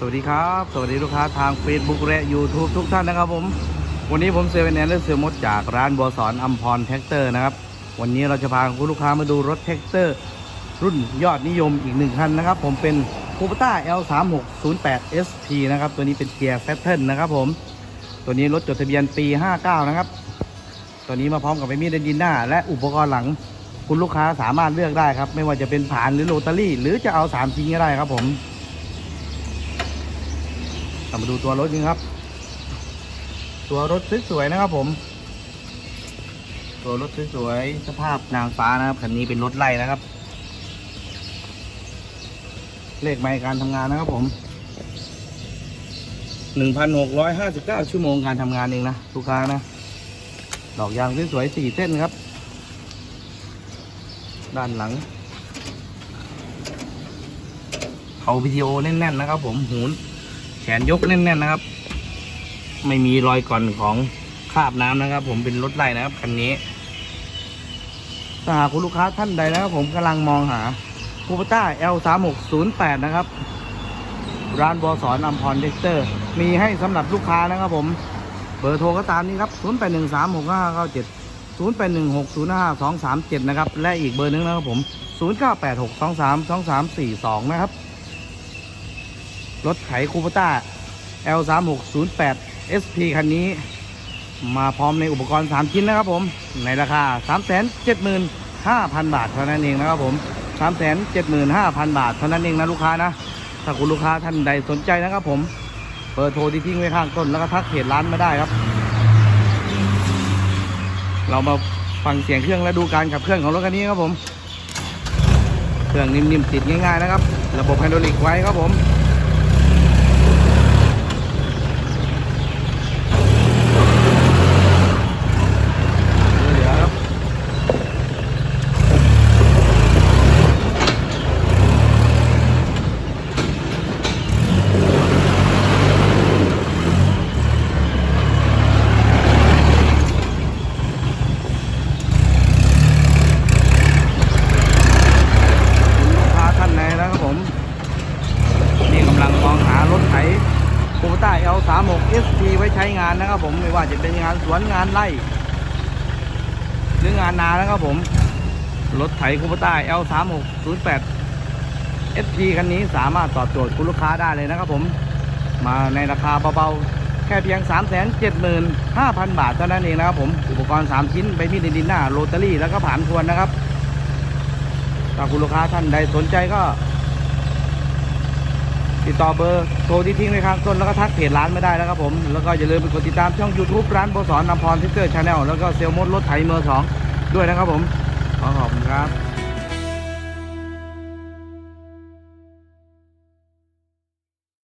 สวัสดีครับ สวัสดีลูกค้าทาง Facebook และ YouTube ทุกท่านนะครับผม วันนี้ผมเซเว่นแอนด์เสือมดจากร้านบัวสอนอัมพรแท็กเตอร์นะครับ วันนี้เราจะพาคุณลูกค้ามาดูรถแท็กเตอร์ รุ่นยอดนิยมอีกหนึ่งคันนะครับ ผมเป็น c u p e t a L3608 SP นะครับ ตัวนี้เป็นเกียร์แฟตเทิลนะครับผม ตัวนี้รถจดทะเบียนปี 59 นะครับ ตัวนี้มาพร้อมกับไอมีดเดนดินหน้า และอุปกรณ์หลัง คุณลูกค้าสามารถเลือกได้ครับ ไม่ว่าจะเป็นผ่านหรือโรตารี่ หรือจะเอา3ชิ้นก็ได้ครับผม มาดูตัวรถกันครับ ตัวรถสวยๆนะครับผม ตัวรถสวยๆสภาพนางฟ้านะครับคันนี้เป็นรถไล่นะครับ เลขไมล์การทำงานนะครับผม1,659ชั่วโมงการทำงานเองนะลูกค้านะดอกยางสวยๆสี่เส้นครับ ด้านหลังเขาวิดีโอแน่นๆนะครับผมหู นแขนยกแน่นๆนะครับ ไม่มีรอยก่อนของคราบน้ำนะครับ ผมเป็นรถไล่นะครับคันนี้ถ้าหากคุณลูกค้าท่านใดนะครับ ผมกำลังมองหาคูปต้า L3608 นะครับ ร้านบอสอนอัมพรเด็กเตอร์ มีให้สำหรับลูกค้านะครับ ผมเบอร์โทรก็ตามนี้ครับ 08136597 0816052237 นะครับ และอีกเบอร์หนึงนะครับผม 0986232342 นะครับ รถไถคูปต้า L3608 SP คันนี้ มาพร้อมในอุปกรณ์ 3 ชิ้นนะครับผม ในราคา 375,000 บาทเท่านั้นเองนะครับผม 375,000 บาทเท่านั้นเองนะลูกค้านะ ถ้าคุณลูกค้าท่านใดสนใจนะครับผม เบอร์โทรที่ทิ้งไว้ข้างต้นแล้วก็ทักเพจร้านมาได้ครับ เรามาฟังเสียงเครื่องและดูการขับเคลื่อนของรถคันนี้ครับผม เครื่องนิ่มๆติดง่ายๆนะครับ ระบบไฮดรอลิกไว้ครับผม เหลือครับคุณลูกค้าท่านไหนนะครับผมนี่กำลังมองหารถไถา L36 ST ไว้ใช้งานนะครับ ผมไม่ว่าจะเป็นงานสวนงานไร่หรืองานนานะครับผม รถไถคูปต้า L3608 ST คันนี้สามารถตอบโจทย์คุณลูกค้าได้เลยนะครับผม มาในราคาเบาๆ แค่เพียง 375,000 บาทเท่านั้นเองนะครับผม อุปกรณ์ 3 ชิ้นใบมีดดินหน้าโรตารี่แล้วก็ผ่านทวนนะครับถ้าคุณลูกค้าท่านใดสนใจก็ ติดต่อเบอร์โทรที่ทิ้งไว้ข้างต้นแล้วก็ทักเพจร้านไม่ได้แล้วครับผม แล้วก็อย่าลืมไปกดติดตามช่อง YouTube ร้านโบสอนนำพรทิกเตอร์ชาแนลแล้วก็เซลมดรถไถเมอร์สองด้วยนะครับผมขอขอบคุณครับ